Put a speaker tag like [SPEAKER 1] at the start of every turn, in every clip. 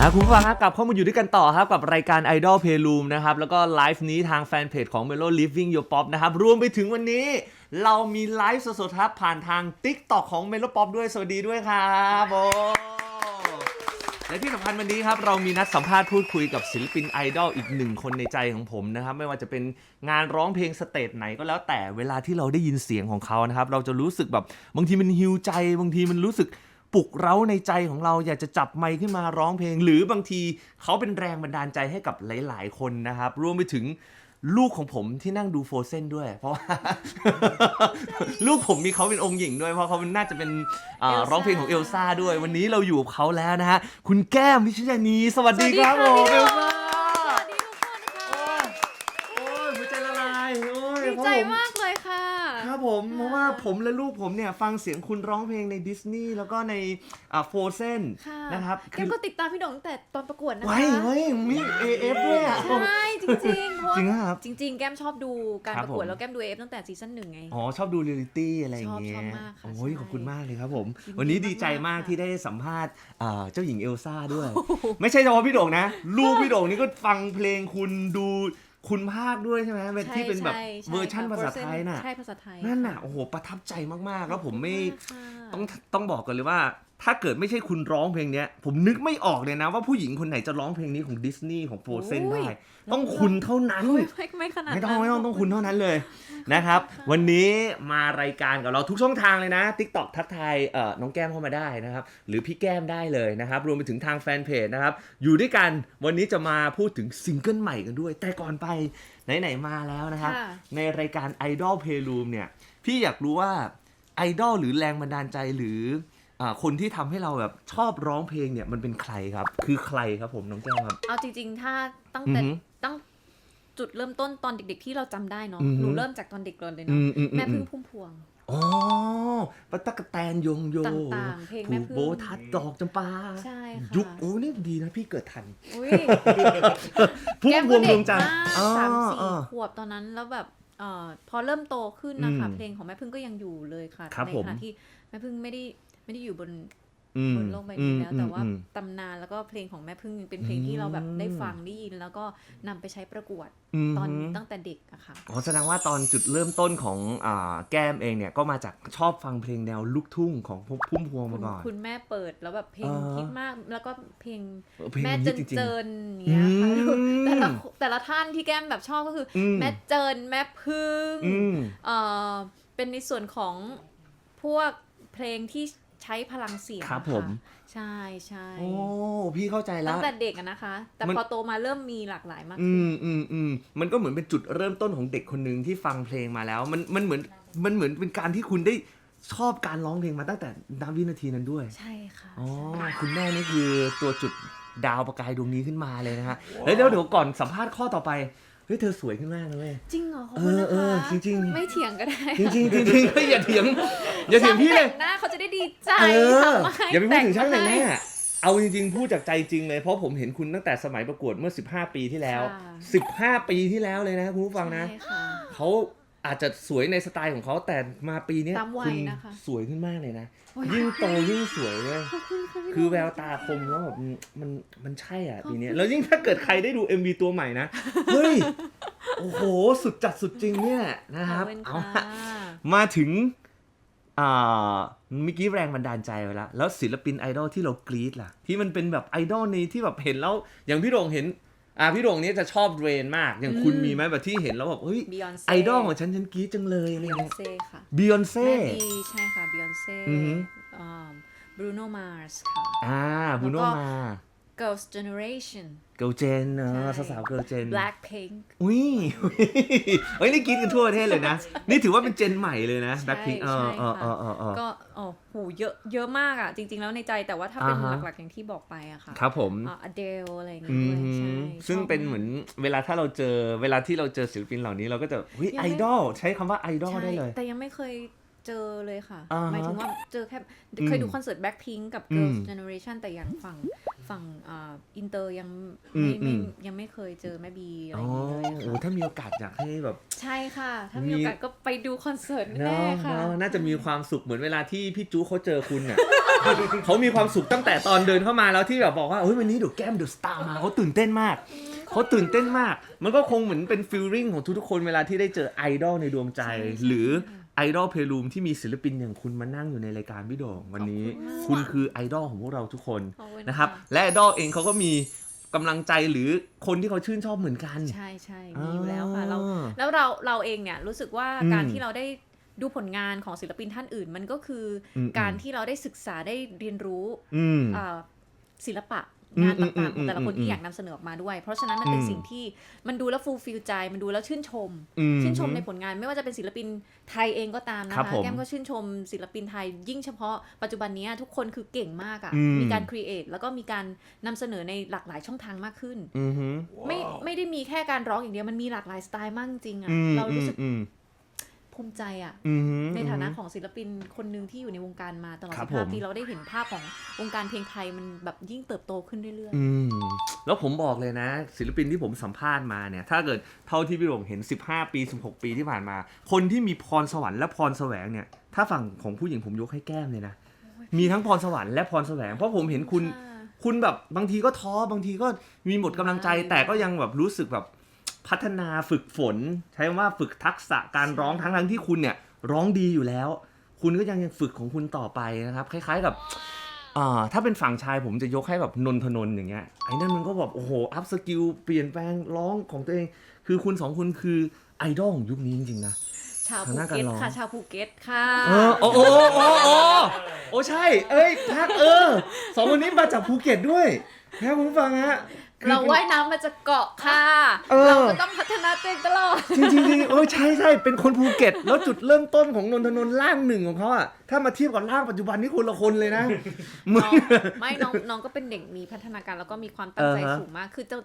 [SPEAKER 1] ละคุณผู้ฟังครับกลับเข้ามาอยู่ด้วยกันต่อครับกับรายการ Idol Playroom นะครับแล้วก็ไลฟ์นี้ทางแฟนเพจของ Melo Living Your Pop นะครับรวมไปถึงวันนี้ เรามีไลฟ์สดๆครับผ่านทาง TikTok ของ Melo Pop ด้วย สวัสดีด้วยครับโอและที่สำคัญวันนี้ครับเรามีนัดสัมภาษณ์พูดคุยกับศิลปินไอดอลอีกหนึ่งคนในใจของผมนะครับไม่ว่าจะเป็นงานร้องเพลงสเตจไหนก็แล้วแต่เวลาที่เราได้ยินเสียงของเขานะครับเราจะรู้สึกแบบบางทีมันฮิวใจ บางทีมันรู้สึก ปลุกเร้าในใจของเราอยากจะจับไมค์ขึ้นมาร้องเพลง หรือบางทีเขาเป็นแรงบันดาลใจให้กับหลาย ๆ คนนะครับ รวมไปถึงลูกของผมที่นั่งดูโฟเซนด้วย เพราะว่า ลูกผมมีเขาเป็นองค์หญิงด้วย เพราะเขาเป็นน่าจะเป็นอ่า
[SPEAKER 2] เอลซ่า
[SPEAKER 1] ร้องเพลงของเอลซ่าด้วย วันนี้เราอยู่กับเขาแล้วนะฮะคุณแก้มพิชยานีสวัสดีครับผมเอลซ่า
[SPEAKER 2] สวัสดีทุกคนค่ะ
[SPEAKER 1] โอ้ยหัวใจละลายโอ้ย
[SPEAKER 2] ดี
[SPEAKER 1] เพราะ
[SPEAKER 2] ใจ
[SPEAKER 1] ผม
[SPEAKER 2] มากเลยค่ะ
[SPEAKER 1] ครับ ผมเพราะว่าผมและลูกผมเนี่ยฟังเสียงคุณร้องเพลงในดิสนีย์แล้วก็ในอ่าโฟเซน
[SPEAKER 2] ค่ะ
[SPEAKER 1] นะครับ
[SPEAKER 2] แกมก็ติดตามพี่ดงตั้งแต่ตอนประกวดนะคะ
[SPEAKER 1] ไว้ไว้มี AF ด้วยอะ
[SPEAKER 2] ใช่จริงๆเพราะ
[SPEAKER 1] จริง
[SPEAKER 2] ว่า
[SPEAKER 1] ครับ
[SPEAKER 2] จริง ๆ แก้มชอบดูการ
[SPEAKER 1] ครับ
[SPEAKER 2] ประกวด
[SPEAKER 1] ผม
[SPEAKER 2] แล้วแก้มดูเอฟตั้งแต่ซีซั่นหนึ่งไง
[SPEAKER 1] อ๋อชอบดูเรียลลิตี้อะไรอย่างเงี้
[SPEAKER 2] ชอยบชอบมากค่ะ
[SPEAKER 1] โอ้ย
[SPEAKER 2] ใช่
[SPEAKER 1] ขอบคุณมากเลยครับผม
[SPEAKER 2] ยินดี
[SPEAKER 1] วันนี้ดีใจมาก
[SPEAKER 2] มากๆ
[SPEAKER 1] ที่ได้สัมภาษณ์อ่าเจ้าหญิงเอลซ่าด้วย ไม่ใช่เฉพาะพี่โด่งนะ ลูกพี่โด่งนี่ก็ฟังเพลงคุณดู คุณภาคด้วยใช่ไหมเป็นที่เป็นแบบ
[SPEAKER 2] ใช่ใช่
[SPEAKER 1] เวอร์ชั่น
[SPEAKER 2] ค่ะ
[SPEAKER 1] ภาษาไทยน่ะ
[SPEAKER 2] ใช่ภาษาไทย
[SPEAKER 1] นั่นน่ะโอ้โหประทับใจมากๆ แล้วผมไม่
[SPEAKER 2] ขอบคุณากค่ะ
[SPEAKER 1] ต้องต้องบอกกันเลยว่า ถ้าเกิดไม่ใช่คุณร้องเพลงเนี้ย ผมนึกไม่ออกเลยนะว่าผู้หญิงคนไหนจะร้องเพลงนี้ของดิสนีย์ของโฟเซน
[SPEAKER 2] โอ้
[SPEAKER 1] ได้
[SPEAKER 2] ย
[SPEAKER 1] ต้องคุณเท่านั้น
[SPEAKER 2] ไม่ไม่ไม่ขนาด
[SPEAKER 1] ไม่ต้อง
[SPEAKER 2] นั้น
[SPEAKER 1] ไม่ต้องต้องคุณเท่านั้นเลยนะครับ วันนี้มารายการกับเราทุกช่องทางเลยนะ TikTok ทักทายเอ่อน้องแก้มเข้ามาได้นะครับ หรือพี่แก้มได้เลยนะครับ รวมไปถึงทางแฟนเพจนะครับ อยู่ด้วยกันวันนี้จะมาพูดถึงซิงเกิลใหม่กันด้วย แต่ก่อนไปไหนๆมาแล้วนะครับ
[SPEAKER 2] ค่ะ
[SPEAKER 1] ในรายการ Idol Playroom เนี่ยพี่อยากรู้ว่าไอดอลหรือแรงบันดาลใจหรืออา คนที่ทำให้เราแบบชอบร้องเพลงเนี่ยมันเป็นใครครับ คือใครครับผมน้องแก้มครับ
[SPEAKER 2] เอาจริง ๆ ถ้าตั้ง
[SPEAKER 1] อือ
[SPEAKER 2] แต่
[SPEAKER 1] หือ
[SPEAKER 2] ตั้งจุดเริ่มต้นตอนเด็ก ๆ ที่เราจำได้เนาะ
[SPEAKER 1] อือหือ
[SPEAKER 2] หนูเริ่มจากตอนเด็กเลย
[SPEAKER 1] อื
[SPEAKER 2] เนาะ
[SPEAKER 1] มอืมอื
[SPEAKER 2] แม่
[SPEAKER 1] ม
[SPEAKER 2] พึ่งพุ่มพวง
[SPEAKER 1] อ๋อปะตะกะแตนยงโย
[SPEAKER 2] ต่างๆเพลงแม่
[SPEAKER 1] ถูก
[SPEAKER 2] พึ่ง
[SPEAKER 1] โบทัดดอกจำปา
[SPEAKER 2] ใช่ค่ะ
[SPEAKER 1] ยุคโอ้นี่ดีนะพี่เกิดทัน
[SPEAKER 2] อุ้ย
[SPEAKER 1] พุ่ม
[SPEAKER 2] แก้ม
[SPEAKER 1] พว
[SPEAKER 2] ก็
[SPEAKER 1] งด
[SPEAKER 2] เด็
[SPEAKER 1] ว
[SPEAKER 2] ก
[SPEAKER 1] งจันทร์
[SPEAKER 2] มาก
[SPEAKER 1] อ๋อ
[SPEAKER 2] สามสี่
[SPEAKER 1] อ๋อ
[SPEAKER 2] ขวบตอนนั้นแล้วแบบเอ่อพอเริ่มโตขึ้นนะคะ
[SPEAKER 1] อืม
[SPEAKER 2] เพลงของแม่พึ่งก็ยังอยู่เลยค่ะ
[SPEAKER 1] ครับ
[SPEAKER 2] ใน
[SPEAKER 1] ผม
[SPEAKER 2] ขณะที่แม่พึ่งไม่ได้ ไม่ได้อยู่บน
[SPEAKER 1] อืม
[SPEAKER 2] บนโลกใบนี้แล้ว
[SPEAKER 1] อืม
[SPEAKER 2] แต่ว่า
[SPEAKER 1] อืม
[SPEAKER 2] ตำนานแล้วก็เพลงของแม่พึ่งยังเป็นเพลงที่เราแบบได้ฟังได้ยินแล้วก็นำไปใช้ประกวด
[SPEAKER 1] ม
[SPEAKER 2] ตอนตั้งแต่เด็กอะค่ะ
[SPEAKER 1] อ๋อแสดงว่าตอนจุดเริ่มต้นของอ่าแก้มเองเนี่ยก็มาจากชอบฟังเพลงแนวลูกทุ่งของพุ่มพวง
[SPEAKER 2] คุ
[SPEAKER 1] มา
[SPEAKER 2] ณ
[SPEAKER 1] ก่อน
[SPEAKER 2] คุณแม่เปิดแล้วแบบเพลง
[SPEAKER 1] อ่า
[SPEAKER 2] ฮิตมากแล้วก็เพลง
[SPEAKER 1] เออเพลง
[SPEAKER 2] แม่
[SPEAKER 1] ฮิ
[SPEAKER 2] เจิ
[SPEAKER 1] ต
[SPEAKER 2] น
[SPEAKER 1] จริง
[SPEAKER 2] เจินอย่างเงี้ยค่ะ
[SPEAKER 1] อืม
[SPEAKER 2] แต่ละแต่ละท่านที่แก้มแบบชอบก็คืออ
[SPEAKER 1] ม
[SPEAKER 2] แม่เจินแม่พึ่ง
[SPEAKER 1] อืม
[SPEAKER 2] เอ่อเป็นในส่วนของพวกเพลงที่ ใช้พลังเสียง
[SPEAKER 1] ครับ
[SPEAKER 2] อะ
[SPEAKER 1] ผม
[SPEAKER 2] ใช่ใช่
[SPEAKER 1] โอ้พี่เข้าใจแล้
[SPEAKER 2] ตั้
[SPEAKER 1] ว
[SPEAKER 2] งแต่เด็กอะนะคะ แต่
[SPEAKER 1] มัน
[SPEAKER 2] พอโตมาเริ่มมีหลากหลายมาก
[SPEAKER 1] อื
[SPEAKER 2] ขึ้น
[SPEAKER 1] มอืมอืมมันก็เหมือนเป็นจุดเริ่มต้นของเด็กคนหนึ่งที่ฟังเพลงมาแล้ว มันมันเหมือนมันเหมือนเป็นการที่คุณได้ชอบการร้องเพลงมาตั้งแต่ณวินาทีนั้นด้วย
[SPEAKER 2] ใช่ค่ะ
[SPEAKER 1] อ๋อ คุณแม่นี่คือตัวจุดดาวประกายดวงนี้ขึ้นมาเลยนะฮะ แล้วเดี๋ยวเดี๋ยวก่อนสัมภาษณ์ข้อต่อไป เฮ้ยเธอสวยขึ้นมากเลยเว้ย
[SPEAKER 2] จริงเหรอขอบคุณนะ
[SPEAKER 1] เออ
[SPEAKER 2] คะ
[SPEAKER 1] เออจริงๆ
[SPEAKER 2] ไม่เถียงก็ได้
[SPEAKER 1] จริงจริงๆจริงๆเฮ้ยอย่าเถียงอย่าเถียงพี่เลย
[SPEAKER 2] ช่าแต่งหน้าเขาจะได้ดีใจ
[SPEAKER 1] เออ
[SPEAKER 2] ทำมาให้
[SPEAKER 1] อย่าไปพูดถึงช่างแต่งหน้า
[SPEAKER 2] ให้
[SPEAKER 1] เอาจริงๆ พูดจากใจจริงเลย เพราะผมเห็นคุณตั้งแต่สมัยประกวดเมื่อ 15 ปีที่แล้ว
[SPEAKER 2] ค่ะ
[SPEAKER 1] 15 ปีที่แล้วเลยนะคุณผู้ฟังนะ
[SPEAKER 2] ใช่ค่ะ
[SPEAKER 1] เขา อาจจะสวยในสไตล์ของเขาแต่มาปีเนี้ย
[SPEAKER 2] ตามวัย
[SPEAKER 1] คุณ
[SPEAKER 2] นะคะ
[SPEAKER 1] สวยขึ้นมากเลยนะ
[SPEAKER 2] โอ้ย
[SPEAKER 1] ยิ่งโตยิ่งสวยเลย
[SPEAKER 2] ขอบคุณค่ะพี่
[SPEAKER 1] คือแวว
[SPEAKER 2] ดง
[SPEAKER 1] ตาคมแล้วแบบมันมันมันใช่อะ
[SPEAKER 2] ขอบคุณ
[SPEAKER 1] ปีเนี้ยแล้วยิ่งถ้าเกิดใครได้ดู MV ตัวใหม่นะ เฮ้ย โอ้โห สุดจัดสุดจริงเนี่ยนะครับ
[SPEAKER 2] ขอบคุณ
[SPEAKER 1] เอา
[SPEAKER 2] ค่ะ
[SPEAKER 1] ละ มาถึงอ่าเมื่อกี้แรงบันดาลใจไปแล้ว แล้วศิลปินไอดอลที่เรากรี๊ดล่ะ ที่มันเป็นแบบไอดอลในที่แบบเห็นแล้ว อย่างพี่โด่งเห็น อ่าพี่โด่งเนี้ยจะชอบเรนมาก อย่างคุณ
[SPEAKER 2] อืม
[SPEAKER 1] มีไหมแบบที่เห็นแล้วแบบเฮ้ย
[SPEAKER 2] บิยอนเซ่
[SPEAKER 1] ไอดอลของฉันฉันกรี๊ดจังเลยอะไร
[SPEAKER 2] บิยอน
[SPEAKER 1] เงี้ย
[SPEAKER 2] เซ่ค่ะ
[SPEAKER 1] บิยอนเซ่
[SPEAKER 2] แม่ดีใช่ค่ะบิยอนเซ่
[SPEAKER 1] อือหือ
[SPEAKER 2] บรูโนมาร์สค่ะ
[SPEAKER 1] อ่าบูโน
[SPEAKER 2] แล้วก็
[SPEAKER 1] มา
[SPEAKER 2] Girls Generation
[SPEAKER 1] เกิลเจนเนอะ
[SPEAKER 2] ใช่
[SPEAKER 1] สาวๆเกิลเจน
[SPEAKER 2] Blackpink
[SPEAKER 1] อุ้ยเฮ้ยนี่กรีดกันทั่วประเทศเลยนะ นี่ถือว่าเป็นเจนใหม่เลยนะ
[SPEAKER 2] ใช่
[SPEAKER 1] แบ็คพิงเออ
[SPEAKER 2] ใช่
[SPEAKER 1] เออ
[SPEAKER 2] ค่ะ
[SPEAKER 1] เออเออเออ
[SPEAKER 2] ก็โอ้โหเยอะเยอะมากอะ จริง ๆ แล้วในใจแต่ว่าถ้าเป็น
[SPEAKER 1] อ่าฮะ
[SPEAKER 2] หลัก ๆ อย่างที่บอกไปอะค่ะ
[SPEAKER 1] ครับผม
[SPEAKER 2] อเดลอะไรอย่าง
[SPEAKER 1] อื
[SPEAKER 2] เงี้ยด้วย
[SPEAKER 1] ม
[SPEAKER 2] ใช่
[SPEAKER 1] ซึ่ง
[SPEAKER 2] ชอบ
[SPEAKER 1] เป็นเหมือนเวลาถ้าเราเจอเวลาที่เราเจอศิลปินเหล่านี้เราก็จะเฮ้ย
[SPEAKER 2] ยัง
[SPEAKER 1] ไอ
[SPEAKER 2] ไม่
[SPEAKER 1] ดอลใช้คำว่าไอดอล
[SPEAKER 2] ใช่
[SPEAKER 1] ได้เลย
[SPEAKER 2] แต่ยังไม่เคยเจอเลยค่ะ
[SPEAKER 1] อ่าฮะ
[SPEAKER 2] หมายถึงว่าเจอแค่
[SPEAKER 1] อืม
[SPEAKER 2] เคยดูคอนเสิร์ต Blackpink กับ
[SPEAKER 1] อืม
[SPEAKER 2] Girls Generation แต่อย่างฝั่ง ฝั่งอ่าอินเตอร์ยัง
[SPEAKER 1] อืม
[SPEAKER 2] ไม่ไม่
[SPEAKER 1] อืม
[SPEAKER 2] ยังไม่เคยเจอแม่บีอะไร
[SPEAKER 1] อ๋
[SPEAKER 2] อ
[SPEAKER 1] อย่าง
[SPEAKER 2] นี้เลย
[SPEAKER 1] โอ้
[SPEAKER 2] ค่ะ
[SPEAKER 1] ถ้ามีโอกาสอยากให้แบบ
[SPEAKER 2] ใช่ค่ะ ถ้า
[SPEAKER 1] มี
[SPEAKER 2] มีโอกาสก็ไปดูคอนเสิร์ต
[SPEAKER 1] เนา
[SPEAKER 2] แน่ะค่ะ
[SPEAKER 1] เนาะน่าจะมีความสุขเหมือนเวลาที่พี่จูเขาเจอคุณน่ะเขามีความสุขตั้งแต่ตอนเดินเข้ามาแล้วที่แบบบอกว่าเฮ้ยวันนี้เดี๋ยวแก้มเดอะสตาร์มาเขาตื่นเต้นมากเขาตื่นเต้นมาก มันก็คงเหมือนเป็นฟีลลิ่งของทุกๆคนเวลาที่ได้เจอไอดอลในดวงใจ
[SPEAKER 2] ใช่ใช่
[SPEAKER 1] หรือ
[SPEAKER 2] ค่ะ
[SPEAKER 1] ไอดอลเพล o ูมที่มีศิลปินอย่างคุณมานั่งอยู่ในรายการพี่โด่งวันนี้
[SPEAKER 2] ขอบคุณมาก
[SPEAKER 1] คุณคือไอดอลของพวกเราทุกคน
[SPEAKER 2] ขอบณ
[SPEAKER 1] นะครับ และไอดอลเองเขาก็มีกำลังใจหรือคนที่เขาชื่นชอบเหมือนกัน
[SPEAKER 2] ใช่ใช่มีอยู่แล้วค่ะเรา
[SPEAKER 1] อ่า
[SPEAKER 2] แล้วเราเราเองเนี่ยรู้สึกว่า
[SPEAKER 1] อืม
[SPEAKER 2] การที่เราได้ดูผลงานของศิลปินท่านอื่น มันก็คืออ
[SPEAKER 1] ม
[SPEAKER 2] การที่เราได้ศึกษาได้เรียนรู้
[SPEAKER 1] อืม
[SPEAKER 2] อ่าศิลปะ
[SPEAKER 1] อืม
[SPEAKER 2] งานต่างๆ
[SPEAKER 1] อื
[SPEAKER 2] ข
[SPEAKER 1] ม
[SPEAKER 2] องแต่ละคน
[SPEAKER 1] อืม
[SPEAKER 2] ที่อยากนำเสนอออกมาด้วย เพราะฉะนั้นมันเป็น
[SPEAKER 1] อืม
[SPEAKER 2] สิ่งที่มันดูแล้วฟูลฟิลใจ มันดูแล้วชื่นชม
[SPEAKER 1] อืม
[SPEAKER 2] ชื่นชมในผลงานไม่ว่าจะเป็นศิลปินไทยเองก็ตามนะครับคะ
[SPEAKER 1] ผม
[SPEAKER 2] แก้มก็ชื่นชมศิลปินไทย ยิ่งเฉพาะปัจจุบันนี้ทุกคนคือเก่งมากอะ่ะ
[SPEAKER 1] อืม
[SPEAKER 2] มีการครีเอทแล้วก็มีการนำเสนอในหลากหลายช่องทางมากขึ้น
[SPEAKER 1] อืมฮึ
[SPEAKER 2] ไม่ไม่ได้มีแค่การร้องอย่างเดียวมันมีหลากหลายสไตล์มากจริงๆ
[SPEAKER 1] อื
[SPEAKER 2] อะ่ะ
[SPEAKER 1] ม
[SPEAKER 2] เรารู้สึก
[SPEAKER 1] อืม
[SPEAKER 2] ภูมิใจอะ่ะ
[SPEAKER 1] อืมฮึ
[SPEAKER 2] ในฐานะของศิลปินคนหนึ่งที่อยู่ในวงการมาตลอด
[SPEAKER 1] ครับผม
[SPEAKER 2] 15ปีเราได้เห็นภาพของวงการเพลงไทยมันแบบยิ่งเติบโตขึ้นเรื่อย
[SPEAKER 1] อืมแล้วผมบอกเลยนะ ศิลปินที่ผมสัมภาษณ์มาเนี่ย ถ้าเกิดเท่าที่พี่โด่งเห็น 15 ปี 16 ปีที่ผ่านมา คนที่มีพรสวรรค์และพรแสวงเนี่ย ถ้าฝั่งของผู้หญิงผมยกให้แก้มเลยนะมีทั้งพรสวรรค์และพรแสวงเพราะผมเห็น
[SPEAKER 2] ๆ
[SPEAKER 1] คุณ
[SPEAKER 2] ค่ะ
[SPEAKER 1] คุณแบบบางทีก็ท้อบางทีก็มีหมดกำลังใจ
[SPEAKER 2] ใช่
[SPEAKER 1] แต่ก็ยังแบบรู้สึกแบบ พัฒนาฝึกฝน ใช้คำว่าฝึกทักษะการร้องทั้งทั้งๆที่คุณเนี่ยร้องดีอยู่แล้ว คุณก็ยังยังฝึกของคุณต่อไปนะครับ คล้าย ๆกับอ่าถ้าเป็นฝั่งชายผมจะยกให้แบบนนทนนท์อย่างเงี้ยไอ้นั่นมันก็แบบโอ้โหอัพสกิลเปลี่ยนแปลงร้องของตัวเอง คือคุณสองคนคือไอดอลของยุคนี้จริงๆนะ
[SPEAKER 2] ชาว
[SPEAKER 1] ทาง
[SPEAKER 2] ภู
[SPEAKER 1] หน้าการ
[SPEAKER 2] เก็ต
[SPEAKER 1] ร้อง
[SPEAKER 2] ค่ะชาวภูเก็ตค่ะ
[SPEAKER 1] เออโอ้โอ้โอ้โอ้โอ้ใช่ เอ้ยพักเออสองคนนี้มาจากภูเก็ตด้วยนะครับคุณผู้ฟังฮะคือ
[SPEAKER 2] เรา
[SPEAKER 1] เป็น
[SPEAKER 2] ว่ายน้ำมาจากเกาะค่ะ
[SPEAKER 1] เออ
[SPEAKER 2] เราก็ต้องพัฒนาตัวเองตลอด
[SPEAKER 1] จริงจริงจริงเออใช่ใช่เป็นคนภูเก็ต แล้วจุดเริ่มต้นของนนทนนท์ร่างหนึ่งของเขาอะถ้ามาเทียบกับร่างปัจจุบันนี่คนละคนเลยนะมึง
[SPEAKER 2] น้องไม่น้องน้องก็เป็นเด็กมีพัฒนาการแล้วก็มีความตั้งใจ
[SPEAKER 1] เออฮะ
[SPEAKER 2] สูงมาก คือเจ้า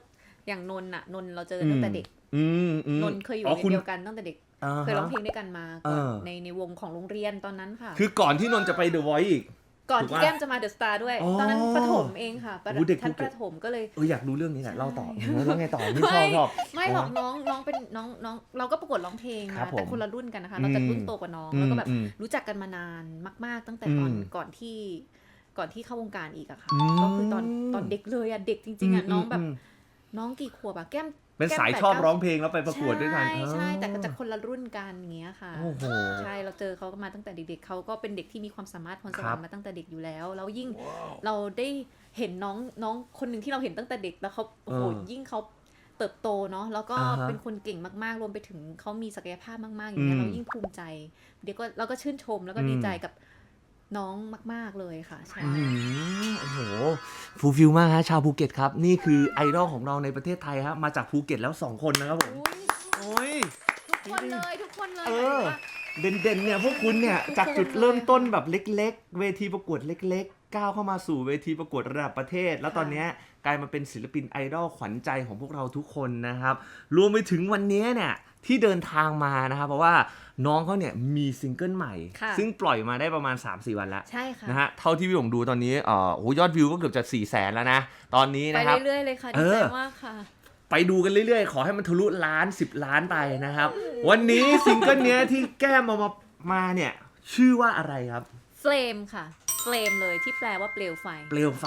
[SPEAKER 2] อย่างนนท์น่ะนนท์เราเจอกันตั้งแต่เด็ก
[SPEAKER 1] อืมอืม
[SPEAKER 2] นนท์เคยอยู่
[SPEAKER 1] อ๋อ
[SPEAKER 2] ใน
[SPEAKER 1] คุณ
[SPEAKER 2] เดียวกันตั้งแต่เด็ก
[SPEAKER 1] อ่าฮะ
[SPEAKER 2] เคยร้องเพลงด้วยกันมาก่อน
[SPEAKER 1] เออ
[SPEAKER 2] ในในวงของโรงเรียนตอนนั้นค่ะ
[SPEAKER 1] คือก่อนที่นนท์จะไปเดอะไวท์อีก
[SPEAKER 2] ก่อน
[SPEAKER 1] ถูก
[SPEAKER 2] ที่
[SPEAKER 1] ปะ
[SPEAKER 2] แก้มจะมาเดอะสตาร์ด้วย
[SPEAKER 1] อ๋อ
[SPEAKER 2] ตอนนั้นประถมเองค่ะประ
[SPEAKER 1] โอ้เด็ก
[SPEAKER 2] ชั้น
[SPEAKER 1] ภูเก็
[SPEAKER 2] ป
[SPEAKER 1] ต
[SPEAKER 2] ระถมก็เลย
[SPEAKER 1] เอออยากรู้เรื่องนี้แหละเล่าต่อ
[SPEAKER 2] ใช่
[SPEAKER 1] แล้วไงต่อนี่ชอบชอบ
[SPEAKER 2] ไม่หรอกน้องน้องเป็นน้องน้องเราก็ประกวดร้องเพลง
[SPEAKER 1] ครั
[SPEAKER 2] มา
[SPEAKER 1] บผม
[SPEAKER 2] แต่คนละรุ่นกันนะคะ เราจะ
[SPEAKER 1] อืม
[SPEAKER 2] รุ่นโตกว่าน้อง
[SPEAKER 1] อืม
[SPEAKER 2] แล้วก็แบบ
[SPEAKER 1] อืม
[SPEAKER 2] รู้จักกันมานานมาก ๆ ตั้งแต่ตอน
[SPEAKER 1] อืม
[SPEAKER 2] ก่อนที่ก่อนที่เข้าวงการอีกอะค่ะ
[SPEAKER 1] อืม
[SPEAKER 2] ก็คือตอนตอนเด็กเลยอะเด็กจริงๆอะน้องแบบ
[SPEAKER 1] ม
[SPEAKER 2] น้องกี่ขวบอะแก้ม
[SPEAKER 1] เป็น
[SPEAKER 2] แก้ม
[SPEAKER 1] สาย
[SPEAKER 2] แปด
[SPEAKER 1] ชอบ
[SPEAKER 2] เก้า
[SPEAKER 1] ร้องเพลงแล้วไปประกวดด้วยกัน
[SPEAKER 2] ใช่ใช่แต่ก็
[SPEAKER 1] อ๋อ
[SPEAKER 2] จะคนละรุ่นกันอย่างเงี้ยค่ะ
[SPEAKER 1] โอ้โห
[SPEAKER 2] ใช่เราเจอเขาก็มาตั้งแต่เด็กๆเขาก็เป็นเด็กที่มีความสามารถพรสวร
[SPEAKER 1] ครั
[SPEAKER 2] ร
[SPEAKER 1] บ
[SPEAKER 2] ค์มาตั้งแต่เด็กอยู่แล้ว แล้วยิ่งเราได้เห็นน้องน้องคนหนึ่งที่เราเห็นตั้งแต่เด็กแล้วเขาโอ้โห
[SPEAKER 1] เออ
[SPEAKER 2] ยิ่งเขาเติบโตเนาะแล้วก็
[SPEAKER 1] อ่าฮะ
[SPEAKER 2] เป็นคนเก่งมากๆ รวมไปถึงเขามีศักยภาพมากๆอย่างเงี้ย
[SPEAKER 1] อืม
[SPEAKER 2] เรายิ่งภูมิใจ เดี๋ยวก็เราก็ชื่นชมแล้วก็
[SPEAKER 1] อืม
[SPEAKER 2] ดีใจกับ น้องมาก ๆ เลยค่ะใช่
[SPEAKER 1] อืมโอ้โหฟูลฟิลมากฮะชาวภูเก็ตครับ นี่คือไอดอลของเราในประเทศไทยฮะมาจากภูเก็ตแล้ว 2 คนนะครับผม
[SPEAKER 2] อุ๊ย
[SPEAKER 1] โอ้ย
[SPEAKER 2] ทุกคนเลยทุกคนเลย
[SPEAKER 1] เอ
[SPEAKER 2] หมาย
[SPEAKER 1] อ
[SPEAKER 2] ถึงว่า
[SPEAKER 1] เด่นๆเนี่ยพวกคุณเนี่ย
[SPEAKER 2] ทุกคน
[SPEAKER 1] จากจุดเริ่มต้นแบบเล็ก ๆ เวทีประกวดเล็ก ๆ ก้าวเข้ามาสู่เวทีประกวดระดับประเทศ แล้วตอนเนี้ยกลายมาเป็นศิลปินไอดอลขวัญใจของพวกเราทุกคนนะครับ รวมไปถึงวันนี้เนี่ย ที่เดินทางมานะครับ เพราะว่าน้องเขาเนี่ยมีซิงเกิลใหม่
[SPEAKER 2] ค่ะ
[SPEAKER 1] ซึ่งปล่อยมาได้ประมาณ 3-4 วันแล้ว
[SPEAKER 2] ใช่ค่ะ
[SPEAKER 1] นะฮะเท่าที่พี่หงดูตอนนี้เอ่อโอ้โหยอดวิวก็เกือบจะ4ี่แสนแล้วนะ ตอนนี้
[SPEAKER 2] ไป
[SPEAKER 1] นะครับ
[SPEAKER 2] เรื่อยๆเลยค่ะ
[SPEAKER 1] เอ
[SPEAKER 2] ดีใจ
[SPEAKER 1] อ
[SPEAKER 2] มากค่ะ
[SPEAKER 1] ไปดูกันเรื่อยๆ ขอให้มันทะลุล้าน 10 ล้านไปนะครับ วันนี้ซิงเกิลเนี้ยที่แก้มมามามาเนี่ย ชื่อว่าอะไรครับ
[SPEAKER 2] เฟลมค่ะเฟลมเลยที่แปลว่าเปลวไฟ
[SPEAKER 1] เปลวไฟ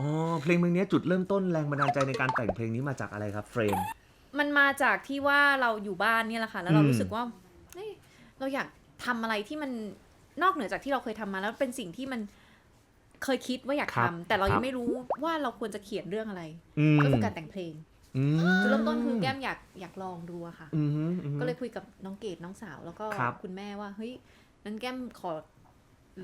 [SPEAKER 1] อ๋อ เพลงเพลงนี้จุดเริ่มต้นแรงบันดาลใจในการแต่งเพลงนี้มาจากอะไรครับเฟรม
[SPEAKER 2] มันมาจากที่ว่าเราอยู่บ้านเนี่ยแหละค่ะ แล้วเรา
[SPEAKER 1] อืม
[SPEAKER 2] รู้สึกว่าเฮ้ยเราอยากทำอะไรที่มันนอกเหนือจากที่เราเคยทำมาแล้วเป็นสิ่งที่มันเคยคิดว่าอยาก
[SPEAKER 1] ครั
[SPEAKER 2] ทำ
[SPEAKER 1] บ
[SPEAKER 2] แต่เรา
[SPEAKER 1] ครั
[SPEAKER 2] ยั
[SPEAKER 1] บ
[SPEAKER 2] งไม่รู้ว่าเราควรจะเขียนเรื่องอะไร
[SPEAKER 1] อืม
[SPEAKER 2] ก็คือการแต่งเพลง
[SPEAKER 1] อืม
[SPEAKER 2] จุดเริ่มต้นคือแก้มอยากอยากลองดูอะค่ะ
[SPEAKER 1] อืมอืม
[SPEAKER 2] ก็เลยคุยกับน้องเกดน้องสาวแล้วก็
[SPEAKER 1] ครับ
[SPEAKER 2] คุณแม่ว่าเฮ้ยนั้นแก้มขอ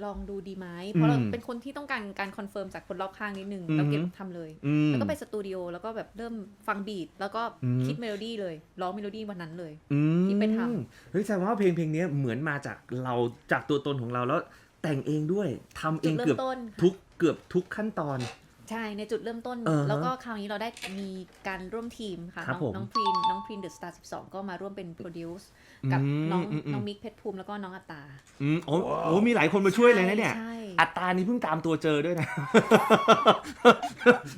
[SPEAKER 2] ลองดูดีไหมเพราะเรา
[SPEAKER 1] อืม
[SPEAKER 2] เป็นคนที่ต้องการการคอนเฟิร์มจากคนรอบข้างนิดนึง
[SPEAKER 1] อืม
[SPEAKER 2] แล้วเกดทำเลย
[SPEAKER 1] อืม
[SPEAKER 2] แล้วก็ไปสตูดิโอแล้วก็แบบเริ่มฟังบีทแล้วก็
[SPEAKER 1] อืม
[SPEAKER 2] คิดเมโลดี้เลยร้องเมโลดี้วันนั้นเลย
[SPEAKER 1] อืม
[SPEAKER 2] ที่ไปท
[SPEAKER 1] เฮ้ยแสดงว่าเพลงเพลงนี้เหมือนมาจากเราจากตัวตนของเราแล้วแต่งเองด้วยทำเอ
[SPEAKER 2] จุด
[SPEAKER 1] ง
[SPEAKER 2] เริ่
[SPEAKER 1] เกือบ
[SPEAKER 2] มต้นค่ะ
[SPEAKER 1] ทุกเกือบทุกขั้นตอน
[SPEAKER 2] ใช่ในจุดเริ่มต้น
[SPEAKER 1] เออฮะ
[SPEAKER 2] แล้วก็คราวนี้เราได้มีการร่วมทีมค่ะ
[SPEAKER 1] ครับ
[SPEAKER 2] น้อง
[SPEAKER 1] ผม
[SPEAKER 2] น้องพรีนน้องพรีนเดอะสตาร์12ก็มาร่วมเป็นโปรดิวซ์กับ
[SPEAKER 1] อืม
[SPEAKER 2] น้อง
[SPEAKER 1] อืมอืม
[SPEAKER 2] น้องมิกเพชรภูมิแล้วก็น้องอัตตา
[SPEAKER 1] อืมโอ้โอ้มีหลายคนมาช่วยเลยนะเนี่ย
[SPEAKER 2] ใช่
[SPEAKER 1] โอัตรานี่เพิ่งตามตัวเจอด้วยนะ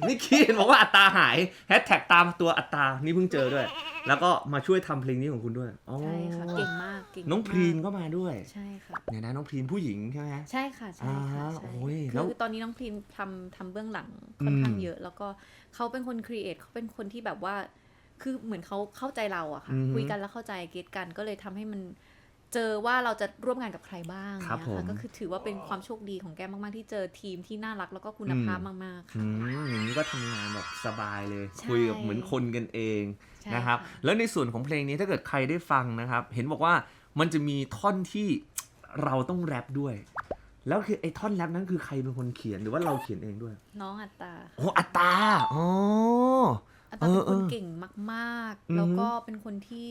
[SPEAKER 1] นี่คีนบอกว่าอัตราหายแฮชแท็กตามตัวอัตรานี่เพิ่งเจอด้วย แล้วก็มาช่วยทำเพลงนี้ของคุณด้วยอ๋อ
[SPEAKER 2] ใช่ค่ะเก่งมากเก่ง
[SPEAKER 1] น้องพรีน
[SPEAKER 2] มาก
[SPEAKER 1] ก็มาด้วย
[SPEAKER 2] ใช่ค่ะ
[SPEAKER 1] เนี่ยนะน้องพรีนผู้หญิงใช่ไหมฮะ
[SPEAKER 2] ใช่ค่ะใช่ค่ะ
[SPEAKER 1] อ่า
[SPEAKER 2] ใช่
[SPEAKER 1] โอ้ยแล้ว
[SPEAKER 2] คือตอนนี้น้องพรีมทำทำเบื้องหลังค่อนข้าง
[SPEAKER 1] อืม
[SPEAKER 2] เยอะ แล้วก็เขาเป็นคนครีเอทเขาเป็นคนที่แบบว่า คือเหมือนเขาเข้าใจเราอะค่ะ
[SPEAKER 1] อือฮึ
[SPEAKER 2] คุยกันแล้วเข้าใจเก็ตกันก็เลยทำให้มันเจอว่าเราจะร่วมงานกับใครบ้าง
[SPEAKER 1] ครับ
[SPEAKER 2] เนี่ย
[SPEAKER 1] ผม
[SPEAKER 2] ค่ะก็คือถือว่าเป็นความโชคดีของแก้มมากๆ ที่เจอทีมที่น่ารักแล้วก็คุณภาพมากๆ
[SPEAKER 1] อื
[SPEAKER 2] ค่ะ
[SPEAKER 1] มอย่างนี้ก็ทำงานแบบสบายเลย
[SPEAKER 2] ใช่
[SPEAKER 1] คุยกับเหมือนคนกันเอง
[SPEAKER 2] ใช่
[SPEAKER 1] นะครับ
[SPEAKER 2] ค่ะ
[SPEAKER 1] แล้วในส่วนของเพลงนี้ถ้าเกิดใครได้ฟังนะครับ เห็นบอกว่ามันจะมีท่อนที่เราต้องแรปด้วย แล้วคือไอ้ท่อนแรปนั้นคือใครเป็นคนเขียนหรือว่าเราเขียนเองด้วย
[SPEAKER 2] น้องอัตตา
[SPEAKER 1] โอ้อัตตาอ๋อ
[SPEAKER 2] อัตตาเป็น
[SPEAKER 1] เออ
[SPEAKER 2] คน
[SPEAKER 1] เออ
[SPEAKER 2] เก่งมาก
[SPEAKER 1] อือฮึ
[SPEAKER 2] ๆแล้วก็เป็นคนที่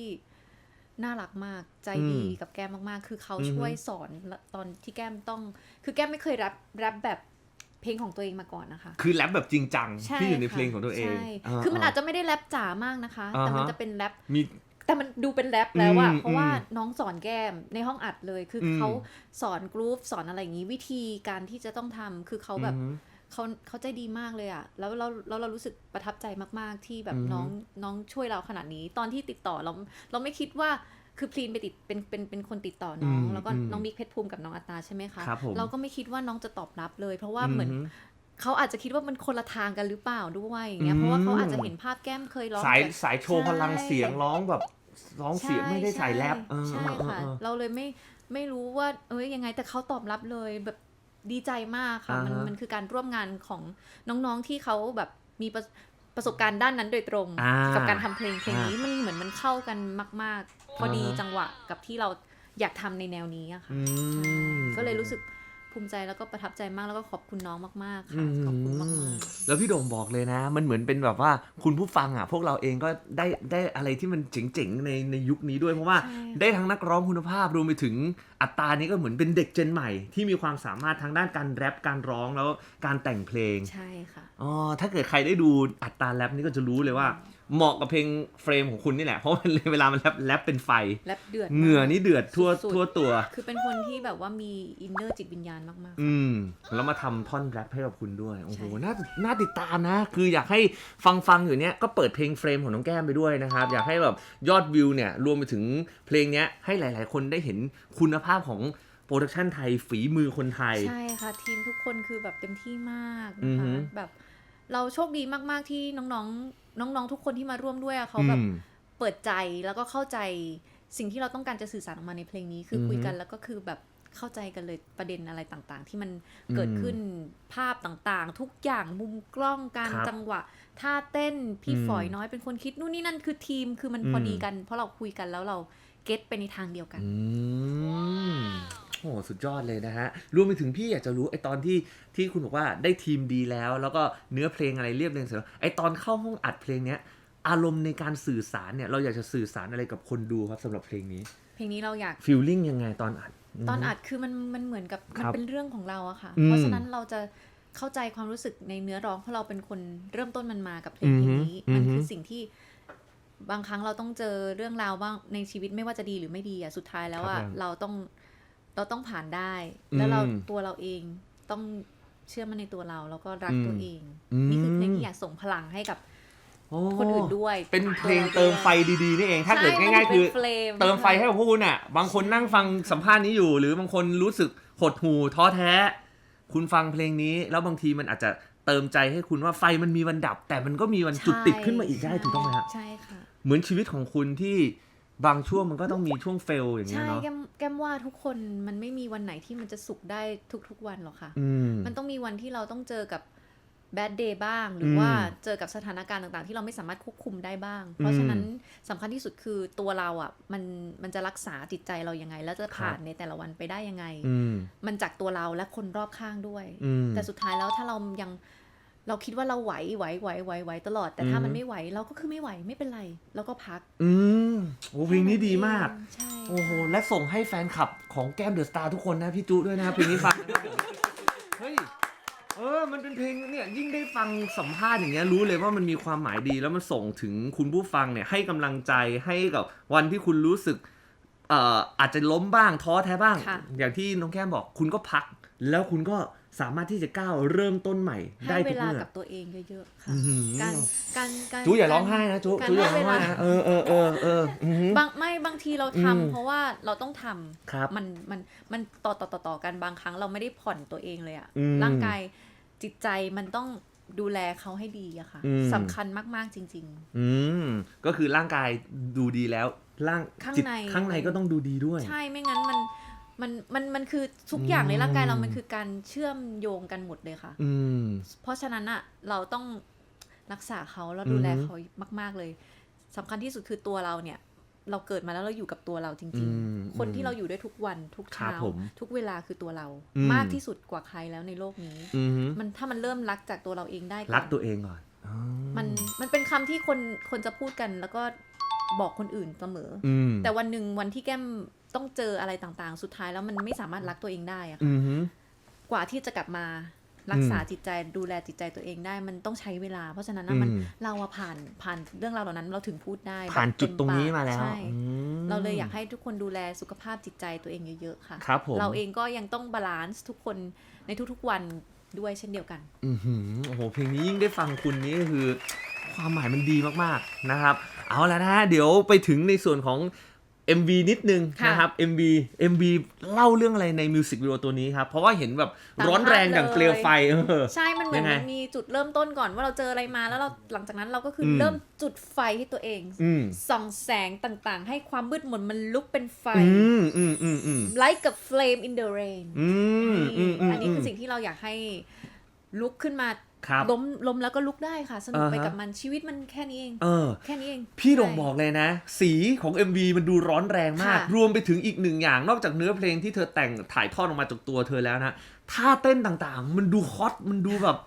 [SPEAKER 2] น่ารักมากใจดี
[SPEAKER 1] อืม
[SPEAKER 2] กับแก้มมากๆ คือเขา
[SPEAKER 1] อือฮึ
[SPEAKER 2] ช่วยสอนตอนที่แก้มต้อง คือแก้มไม่เคยแรปแรปแบบเพลงของตัวเองมาก่อนนะคะ
[SPEAKER 1] คือแรปแบบจริงจัง
[SPEAKER 2] ใช่
[SPEAKER 1] ที่อยู่ใน
[SPEAKER 2] ค่ะ
[SPEAKER 1] เพลงของตัวเอง
[SPEAKER 2] ใช่คือมันอาจจะไม่ได้แรปจ๋ามากนะคะ
[SPEAKER 1] อ่าฮะ
[SPEAKER 2] แต่มันจะเป็นแรป
[SPEAKER 1] มี
[SPEAKER 2] แต่มันดูเป็นแรปแล้วอะ
[SPEAKER 1] อืม
[SPEAKER 2] เพราะว่า
[SPEAKER 1] อืม
[SPEAKER 2] น้องสอนแก้มในห้องอัดเลย คืออ
[SPEAKER 1] ม
[SPEAKER 2] เขาสอนกรุ๊ปสอนอะไรอย่างนี้วิธีการที่จะต้องทำคือเขาแบบ
[SPEAKER 1] อืม
[SPEAKER 2] เขาเขาใจดีมากเลยอะแล้วเราแล้วเรารู้สึกประทับใจมาก ๆ ที่แบบ
[SPEAKER 1] อือฮึ
[SPEAKER 2] น้องน้องช่วยเราขนาดนี้ ตอนที่ติดต่อเราเราไม่คิดว่าคือพลีนไปติดเป็นเป็นเป็นคนติดต่อน้อง
[SPEAKER 1] อืม
[SPEAKER 2] แล้วก็
[SPEAKER 1] อืม
[SPEAKER 2] น้องมิกเพชรภูมิกับน้องอัตตาใช่ไหมคะ
[SPEAKER 1] ครับผม
[SPEAKER 2] เราก็ไม่คิดว่าน้องจะตอบรับเลย เพราะว่าเหมือน
[SPEAKER 1] อื
[SPEAKER 2] เขาอาจจะคิดว่ามันคนละทางกันหรือเปล่าด้วยอย่างเงี้
[SPEAKER 1] อืม
[SPEAKER 2] ยเพราะว่าเขาอาจจะเห็นภาพแก้มเคยร้อง
[SPEAKER 1] สาย
[SPEAKER 2] แต่
[SPEAKER 1] สายโชว์พลัง
[SPEAKER 2] ใช่
[SPEAKER 1] เสียงร้องแบบ ร้องเสียงไม่ได้ใส่แรปเออ
[SPEAKER 2] ใช่
[SPEAKER 1] เออ
[SPEAKER 2] ค่ะ
[SPEAKER 1] เออ
[SPEAKER 2] เราเลยไม่ไม่รู้ว่า เอ้ยยังไงแต่เขาตอบรับเลยแบบดีใจมากค่ะ มัน
[SPEAKER 1] อ่าฮะ
[SPEAKER 2] มันคือการร่วมงานของน้องๆที่เขาแบบมีประประสบการณ์ด้านนั้นโดยตรง
[SPEAKER 1] อ่า กั
[SPEAKER 2] กับการทำเพลงเพลง
[SPEAKER 1] อ่านี้
[SPEAKER 2] นี้มันเหมือนมันเข้ากันมาก ๆ พอดี
[SPEAKER 1] อ่าฮะ
[SPEAKER 2] จังหวะกับที่เราอยากทำในแนวนี้อะค่ะ
[SPEAKER 1] อืม
[SPEAKER 2] ก็เลยรู้สึก ภูมิใจแล้วก็ประทับใจมากแล้วก็ขอบคุณน้องมากๆ
[SPEAKER 1] อื
[SPEAKER 2] ค่ะ
[SPEAKER 1] ม
[SPEAKER 2] ขอบคุณมากๆ
[SPEAKER 1] แล้วพี่โด่งบอกเลยนะ มันเหมือนเป็นแบบว่าคุณผู้ฟังอะพวกเราเองก็ได้ได้อะไรที่มันเจ๋งๆในในยุคนี้ด้วยเพราะว่า
[SPEAKER 2] ใช่ค่ะ
[SPEAKER 1] ได้ทั้งนักร้องคุณภาพรวมไปถึงอัตรานี้ก็เหมือนเป็นเด็กเจนใหม่ ที่มีความสามารถทางด้านการแรปการร้องแล้วการแต่งเพลง
[SPEAKER 2] ใช่ค่ะ
[SPEAKER 1] อ๋อถ้าเกิดใครได้ดูอัตราแรปนี่ก็จะรู้เลยว่า เหมาะกับเพลงเฟรมของคุณนี่แหละ เพราะมันเวลามันแรปแรปเป็นไฟ
[SPEAKER 2] แรปเดือด
[SPEAKER 1] เหงื่อนี่เดือดทั่ว
[SPEAKER 2] สุดๆ
[SPEAKER 1] ทั่วตัว
[SPEAKER 2] คือเป็นคนที่แบบว่ามีอินเนอร์จิตวิญญาณมาก
[SPEAKER 1] อืม แล้วมาทำท่อนแรปให้กับคุณด้วย โอ้โห
[SPEAKER 2] ใช่
[SPEAKER 1] น่าน่าติดตามนะ คืออยากให้ฟังฟังอยู่เนี้ยก็เปิดเพลงเฟรมของน้องแก้มไปด้วยนะครับ อยากให้แบบยอดวิวเนี่ย รวมไปถึงเพลงเนี้ยให้หลาย ๆ คนได้เห็นคุณภาพของโปรดักชันไทยฝีมือคนไทย
[SPEAKER 2] ๆ ใช่ค่ะทีมทุกคนคือแบบเต็มที่มาก
[SPEAKER 1] อื
[SPEAKER 2] นะ
[SPEAKER 1] อฮึ
[SPEAKER 2] คะแบบเราโชคดีมากๆที่น้องๆ น้องๆทุกคนที่มาร่วมด้วยอะเขาแบบ
[SPEAKER 1] อืม
[SPEAKER 2] เปิดใจแล้วก็เข้าใจสิ่งที่เราต้องการจะสื่อสารออกมาในเพลงนี้ คืออ
[SPEAKER 1] อฮึ
[SPEAKER 2] คุยกันแล้วก็คือแบบเข้าใจกันเลยประเด็นอะไรต่างๆ ที่มัน
[SPEAKER 1] อืม
[SPEAKER 2] เกิดขึ้นภาพต่างๆ ทุกอย่างมุมกล้องการ
[SPEAKER 1] ครับ
[SPEAKER 2] จังหวะท่าเต้นพี่
[SPEAKER 1] อืม
[SPEAKER 2] ฝอยน้อยเป็นคนคิดนู่นนี่นั่นคือทีมคือมันพอดีกัน เพราะเราคุยกันแล้วเราเก็ตไปในทางเดียวกัน
[SPEAKER 1] อืม โอ้โหสุดยอดเลยนะฮะ รวมไปถึงพี่อยากจะรู้ไอตอนที่ที่คุณบอกว่าได้ทีมดีแล้ว แล้วก็เนื้อเพลงอะไรเรียบเรียงเสร็จแล้วไอตอนเข้าห้องอัดเพลงเนี้ย อารมณ์ในการสื่อสารเนี่ย เราอยากจะสื่อสารอะไรกับคนดูครับสำหรับเพลงนี้
[SPEAKER 2] เพลงนี้เราอยาก
[SPEAKER 1] ฟีลลิ่งยังไงตอนอัดม
[SPEAKER 2] ตอนอัดคือมันมันเหมือนกับ
[SPEAKER 1] ค
[SPEAKER 2] มัน
[SPEAKER 1] รับ
[SPEAKER 2] เป็นเรื่องของเราอะค่ะ
[SPEAKER 1] อืม
[SPEAKER 2] เพราะฉะนั้นเราจะเข้าใจความรู้สึกในเนื้อร้องเพราะเราเป็นคนเริ่มต้นมันมากับเพลงเพลงนี้
[SPEAKER 1] อือฮึ
[SPEAKER 2] มันคือ
[SPEAKER 1] อฮึ
[SPEAKER 2] สิ่งที่บางครั้งเราต้องเจอเรื่องราวบ้างในชีวิตไม่ว่าจะดีหรือไม่ดีอะสุดท้ายแล้ว
[SPEAKER 1] ครั
[SPEAKER 2] อะ
[SPEAKER 1] บผม
[SPEAKER 2] เราต้อง เราต้องผ่านได้ แล้วเรา
[SPEAKER 1] อืม
[SPEAKER 2] ตัวเราเองต้องเชื่อมั่นในตัวเราแล้วก็รัก
[SPEAKER 1] อืม
[SPEAKER 2] ตัวเอง
[SPEAKER 1] อืม
[SPEAKER 2] นี่คือเพลงที่อยากส่งพลังให้กับ
[SPEAKER 1] โอ้
[SPEAKER 2] คนอื่นด้วย
[SPEAKER 1] เป็นเพลง
[SPEAKER 2] ตัวรา
[SPEAKER 1] เติมไฟ
[SPEAKER 2] ด้วย
[SPEAKER 1] ดีๆนี่เอง ถ้าเกิด
[SPEAKER 2] ใช่
[SPEAKER 1] ง่าย ๆ คือ
[SPEAKER 2] มันป็น flame
[SPEAKER 1] เติมไฟให้กับพวกคุณอะ บางคนนั่งฟังสัมภาษณ์นี้อยู่ หรือบางคนรู้สึกหดหูท้อแท้ คุณฟังเพลงนี้ แล้วบางทีมันอาจจะเติมใจให้คุณว่าไฟมันมีวันดับ แต่มันก็มีวันจุดติดขึ้นมาอีกได้ถูกต้องไหมฮะ
[SPEAKER 2] ใช่ค่ะ
[SPEAKER 1] เหมือนชีวิตของคุณที่ บางช่วงมันก็ต้องมีช่วงเฟลอย่างเงี้
[SPEAKER 2] ใช่
[SPEAKER 1] ยเนาะ
[SPEAKER 2] แก้มแก้มว่าทุกคนมันไม่มีวันไหนที่มันจะสุขได้ทุก ๆ วันหรอกค่ะ
[SPEAKER 1] อืม
[SPEAKER 2] มันต้องมีวันที่เราต้องเจอกับแบดเดย์บ้าง หรือ
[SPEAKER 1] ม
[SPEAKER 2] ว่าเจอกับสถานการณ์ต่างๆ ที่เราไม่สามารถควบคุมได้บ้าง เพราะฉะนั้นสำคัญที่สุดคือตัวเราอะมันมันจะรักษาจิตใจเรายังไง แล้วจะผ่านในแต่ละวันไปได้ยังไง
[SPEAKER 1] อืม
[SPEAKER 2] มันจากตัวเราและคนรอบข้างด้วย
[SPEAKER 1] อืม
[SPEAKER 2] แต่สุดท้ายแล้วถ้าเรายัง เราคิดว่าเราไหวไหวไหวไหวไหวตลอด แต่ถ้า
[SPEAKER 1] อืม
[SPEAKER 2] มันไม่ไหวเราก็คือไม่ไหวไม่เป็นไรเราก็พัก
[SPEAKER 1] อืมโอ้เพลงนี้ดีมาก
[SPEAKER 2] ใช่
[SPEAKER 1] โอ้โหและส่งให้แฟนคลับของแก้มเดอะสตาร์ทุกคนนะพี่จุด้วยนะครับเพลงนี้ฟังนะครับผมเฮ้ยเออ มันเป็นเพลงเนี่ยยิ่งได้ฟังสัมภาษณ์อย่างเงี้ยรู้เลยว่ามันมีความหมายดีแล้วมันส่งถึงคุณผู้ฟังเนี่ยให้กำลังใจให้กับวันที่คุณรู้สึกเอ่ออาจจะล้มบ้างท้อแท้บ้าง
[SPEAKER 2] ค่ะ
[SPEAKER 1] อย่างที่น้องแก้มบอกคุณก็พัก แล้วคุณก็สามารถที่จะก้าวเริ่มต้นใหม่ ได้
[SPEAKER 2] ให้เว
[SPEAKER 1] ทุก
[SPEAKER 2] ลา
[SPEAKER 1] เมื่อ
[SPEAKER 2] กับตัวเองเยอะๆค่ะ
[SPEAKER 1] อื้อหือ
[SPEAKER 2] การการการ
[SPEAKER 1] จูอย่าร้องไห้นะจู
[SPEAKER 2] การ
[SPEAKER 1] จูอย่าร้อง
[SPEAKER 2] ให้
[SPEAKER 1] ไห้
[SPEAKER 2] เวลา
[SPEAKER 1] นะเออเออเออเอออื้อหือบา
[SPEAKER 2] งไม่บางทีเรา
[SPEAKER 1] อืม
[SPEAKER 2] ทำเพราะว่าเราต้องทำ
[SPEAKER 1] ครับ
[SPEAKER 2] มันมันมันต่อต่อต่อต่อกันบางครั้งเราไม่ได้ผ่อนตัวเองเลยอะ
[SPEAKER 1] อืม
[SPEAKER 2] ร่างกายจิตใจมันต้องดูแลเขาให้ดีอะค่ะ
[SPEAKER 1] อืม
[SPEAKER 2] สำคัญมากๆจริง
[SPEAKER 1] อืมก็คือร่างกายดูดีแล้ว ร่าง
[SPEAKER 2] ข้าง
[SPEAKER 1] จิต
[SPEAKER 2] ใน
[SPEAKER 1] ข้างในก็ต้องดูดีด้วย
[SPEAKER 2] ๆใช่ไม่งั้นมันมันมันมันคือทุกอย่างในร่างกายเรา
[SPEAKER 1] อืม
[SPEAKER 2] มันคือการเชื่อมโยงกันหมดเลยค่ะ
[SPEAKER 1] อืม
[SPEAKER 2] เพราะฉะนั้นอะเราต้องรักษาเขาแล้วดูแล
[SPEAKER 1] อือฮึ
[SPEAKER 2] เขามาก ๆเลยสำคัญที่สุดคือตัวเราเนี่ย เราเกิดมาแล้วเราอยู่กับตัวเราจริง
[SPEAKER 1] อืม
[SPEAKER 2] ๆ คนที่เราอยู่ด้วยทุกวันทุก
[SPEAKER 1] ครั
[SPEAKER 2] เช้า
[SPEAKER 1] บผม
[SPEAKER 2] ทุกเวลาคือตัวเรา
[SPEAKER 1] อืม
[SPEAKER 2] มากที่สุดกว่าใครแล้วในโลกนี้
[SPEAKER 1] อืม
[SPEAKER 2] มันถ้ามันเริ่มรักจากตัวเราเองได้อน
[SPEAKER 1] รักตัวเองก่อนอ๋อ
[SPEAKER 2] มันมันเป็นคำที่คนคนจะพูดกันแล้วก็ บอกคนอื่นเสมออ
[SPEAKER 1] อืม
[SPEAKER 2] แต่วันหนึ่งวันที่แก้มต้องเจออะไรต่างๆ สุดท้ายแล้วมันไม่สามารถรักตัวเองได้อะค่ะ
[SPEAKER 1] อืม
[SPEAKER 2] กว่าที่จะกลับมารักษาจิตใจดูแลจิตใจตัวเองได้มันต้องใช้เวลา เพราะฉะนั้นนะมัน
[SPEAKER 1] อืม
[SPEAKER 2] เราอะผ่านผ่านเรื่องราวเหล่านั้นเราถึงพูดได้
[SPEAKER 1] ผ่าน
[SPEAKER 2] แบบ
[SPEAKER 1] จุดตรงนี้
[SPEAKER 2] เต็ปก
[SPEAKER 1] มาแล้ว
[SPEAKER 2] ใช่
[SPEAKER 1] อืม
[SPEAKER 2] เราเลยอยากให้ทุกคนดูแลสุขภาพจิตใจตัวเองเยอะๆค่ะ
[SPEAKER 1] ครับผม
[SPEAKER 2] เราเองก็ยังต้องบาลานซ์ทุกคนในทุกๆวันด้วยเช่นเดียวกัน
[SPEAKER 1] อือหือโอ้โหเพลงนี้ยิ่งได้ฟังคุณนี่ก็คือ ความหมายมันดีมากๆนะครับ เอาละนะฮะเดี๋ยวไปถึงในส่วนของ MV นิดนึง
[SPEAKER 2] ค่ะ
[SPEAKER 1] นะครับ MV MV เล่าเรื่องอะไรในมิวสิกวิดีโอตัวนี้ครับ เพราะว่าเห็นแบบ
[SPEAKER 2] ตาม
[SPEAKER 1] ร้อนแรง
[SPEAKER 2] ภาพ
[SPEAKER 1] อย่าง
[SPEAKER 2] เลย
[SPEAKER 1] เปลวไฟเออ
[SPEAKER 2] ใช่ มันเหมือน
[SPEAKER 1] ยังไง
[SPEAKER 2] มันมีจุดเริ่มต้นก่อนว่าเราเจออะไรมาแล้วเราหลังจากนั้นเราก็คืออ
[SPEAKER 1] ม
[SPEAKER 2] เริ่มจุดไฟให้ตัวเอง
[SPEAKER 1] อืม
[SPEAKER 2] ส่องแสงต่างๆ ให้ความมืดมนมันลุกเป็นไฟ
[SPEAKER 1] อืมอืมอืมอืม
[SPEAKER 2] like a flame in the rain
[SPEAKER 1] อืมอืมอืม
[SPEAKER 2] อันนี้คือสิ่งที่เราอยากให้ลุกขึ้นมา
[SPEAKER 1] ครับ
[SPEAKER 2] ล้มล้มแล้วก็ลุกได้ค่ะ สนุกไป
[SPEAKER 1] อ่าฮะ
[SPEAKER 2] กับมันชีวิตมันแค่นี้เอง
[SPEAKER 1] เออ
[SPEAKER 2] แค่นี้เอง
[SPEAKER 1] พี่โด่ง
[SPEAKER 2] ใช่
[SPEAKER 1] บอกเลยนะ สีของ MV มันดูร้อนแรงมาก
[SPEAKER 2] ค่ะ
[SPEAKER 1] รวมไปถึงอีกหนึ่งอย่าง นอกจากเนื้อเพลงที่เธอแต่งถ่ายทอดออกมาจากตัวเธอแล้วนะท่าเต้นต่างๆ มันดูฮอตมันดูแบบ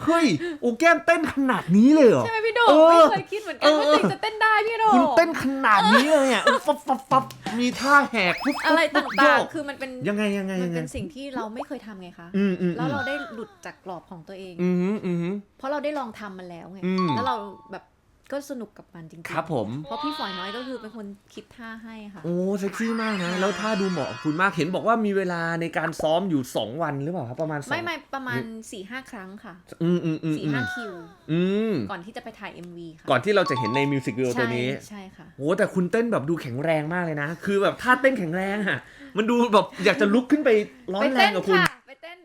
[SPEAKER 1] เฮ้ยโอแก้มเต้นขนาดนี้เลยเหรอ
[SPEAKER 2] ใช่ไหมพี่โด่ง
[SPEAKER 1] เออ
[SPEAKER 2] ไม่เคยคิดเหมือนกันว่า
[SPEAKER 1] เออ
[SPEAKER 2] ตัวเองจะเต้นได้พี่โด่ง
[SPEAKER 1] คุณเต้นขนาดนี้เลยอะฟับฟับฟับมีท่าแหกปุ๊บ
[SPEAKER 2] อะไร
[SPEAKER 1] ปุ๊บ
[SPEAKER 2] ต่าง
[SPEAKER 1] โยก
[SPEAKER 2] ๆคือมันเป็น
[SPEAKER 1] ยังไงยังไง
[SPEAKER 2] มัน
[SPEAKER 1] ยังไง
[SPEAKER 2] เป็นสิ่งที่เราไม่เคยทำไงคะ
[SPEAKER 1] อืมอืม
[SPEAKER 2] แล้วเราได้หลุดจากกรอบของตัวเอง
[SPEAKER 1] อืมอืมอืม
[SPEAKER 2] เพราะเราได้ลองทำมันแล้วไง
[SPEAKER 1] อืม
[SPEAKER 2] แล้วเราแบบ ก็สนุกกับมันจริงๆ
[SPEAKER 1] ครับผม
[SPEAKER 2] เพราะพี่ฝอยน้อยก็คือเป็นคนคิดท่าให้ค่ะ
[SPEAKER 1] โอ้เซ็กซี่มากนะ แล้วท่าดูเหมาะกับคุณมากเห็นบอกว่ามีเวลาในการซ้อมอยู่ 2 วันหรือเปล่าครับ ประมาณสอง
[SPEAKER 2] ไม่ไม่ประมาณ4ี่ห้าครั้งค่ะ
[SPEAKER 1] อืมอืมอืม
[SPEAKER 2] สี่
[SPEAKER 1] อืม
[SPEAKER 2] ห้าคิว
[SPEAKER 1] อืม
[SPEAKER 2] ก่อนที่จะไปถ่าย MV ค่ะ
[SPEAKER 1] ก่อนที่เราจะเห็นในมิวสิกวิดีโอตัวนี้
[SPEAKER 2] ใช่ใช่ค่ะ
[SPEAKER 1] โอ้แต่คุณเต้นแบบดูแข็งแรงมากเลยนะ คือแบบท่าเต้นแข็งแรงอะมันดูแบบอยากจะลุกขึ้นไปร้อ
[SPEAKER 2] ไป
[SPEAKER 1] นแร
[SPEAKER 2] เต้
[SPEAKER 1] ง
[SPEAKER 2] น
[SPEAKER 1] กับคุณ
[SPEAKER 2] ค่ะไปเต้น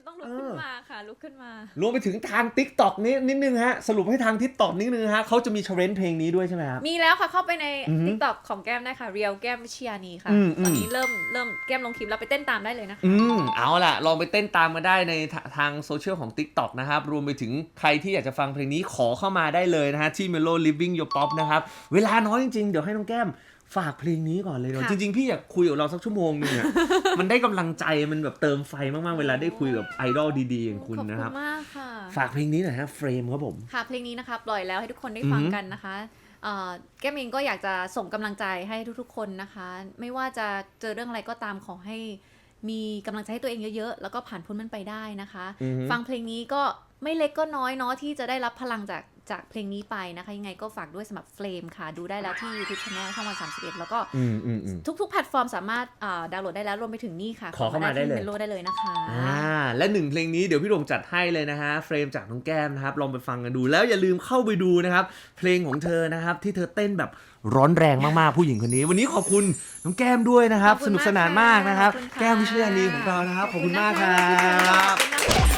[SPEAKER 2] ต้องลุกขึ้
[SPEAKER 1] เอนอ
[SPEAKER 2] มาค่ะลุกขึ้นมา
[SPEAKER 1] รวมไปถึงทาง t ิ k t o k นี้นิดนึงฮะ สรุปให้ทาง t ิ k t o k นิดนึงฮะเขาจะมีช l เลนเพลงนี้ด้วยใช่ไหมครับ
[SPEAKER 2] มีแล้วค่ะเข้าไปใน
[SPEAKER 1] อือฮึ
[SPEAKER 2] TikTok ของแก้มได้ค่ะเรียวแก้มวิชยานีค่ะ
[SPEAKER 1] อืมอืม
[SPEAKER 2] ตอนนี้เริ่มเริ่มแก้มลงคลิปแล้วไปเต้นตามได้เลยนะคะ
[SPEAKER 1] อืมเอาล่ะ ลองไปเต้นตามมาได้ในทาทางโซเชียลของ TikTok นะครับ รวมไปถึงใครที่อยากจะฟังเพลงนี้ขอเข้ามาได้เลยนะฮะที่ Melo Living Your Pop นะครับเวลาน้อยจริงๆเดี๋ยวให้น้องแก้ม ฝากเพลงนี้ก่อนเลยเนาะ
[SPEAKER 2] ค่ะ
[SPEAKER 1] จริง ๆ พี่อยากคุยกับเราสักชั่วโมงหนึงอะมันได้กำลังใจมันแบบเติมไฟมากๆ เวลาได้คุยกับไอดอลดีๆอย่างคุณ
[SPEAKER 2] ขอบ
[SPEAKER 1] นะครับ
[SPEAKER 2] มากค่ะ
[SPEAKER 1] ฝากเพลงนี้หน่อยฮะเฟรมครับผม
[SPEAKER 2] ค่ะเพลงนี้นะคะปล่อยแล้วให้ทุกคนได้ฟัง
[SPEAKER 1] อือฮึ
[SPEAKER 2] กันนะคะเอ่อแก้มเองก็อยากจะส่งกำลังใจให้ทุกๆ คนนะคะ ไม่ว่าจะเจอเรื่องอะไรก็ตามขอให้มีกำลังใจให้ตัวเองเยอะๆ แล้วก็ผ่านพ้นมันไปได้นะคะ
[SPEAKER 1] อือฮึ
[SPEAKER 2] ฟังเพลงนี้ก็ไม่เล็กก็น้อยเนาะที่จะได้รับพลังจาก จากเพลงนี้ไปนะคะ ยังไงก็ฝากด้วยสำหรับเฟลมค่ะ ดูได้แล้วที่ YouTube Channel ช่องวัน 31 แล้วก็
[SPEAKER 1] อืมอืมอืม
[SPEAKER 2] ทุกๆ แพลตฟอร์มสามารถอ่าดาวน์โหลดได้แล้วรวมไปถึงนี่ค่ะ
[SPEAKER 1] ขอเข้ามาได้เลย
[SPEAKER 2] เมโลได้เลยนะคะ
[SPEAKER 1] อ่าและหนึ่งเพลงนี้เดี๋ยวพี่โด่งจัดให้เลยนะฮะเฟรมจากน้องแก้มนะครับลองไปฟังกันดูแล้วอย่าลืมเข้าไปดูนะครับ เพลงของเธอนะครับ ที่เธอเต้นแบบร้อนแรงมากๆผู้หญิงคนนี้ วันนี้ขอบคุณน้องแก้มด้วยนะครับ
[SPEAKER 2] ขอบคุ
[SPEAKER 1] ส
[SPEAKER 2] ณ
[SPEAKER 1] นุกสนานมากนะครับ
[SPEAKER 2] ขอบคุณค่ะ
[SPEAKER 1] แก้มวิชยานีของเรานะครับขอบคุณมากครั
[SPEAKER 2] ขอบคุณ
[SPEAKER 1] บ
[SPEAKER 2] นะคะ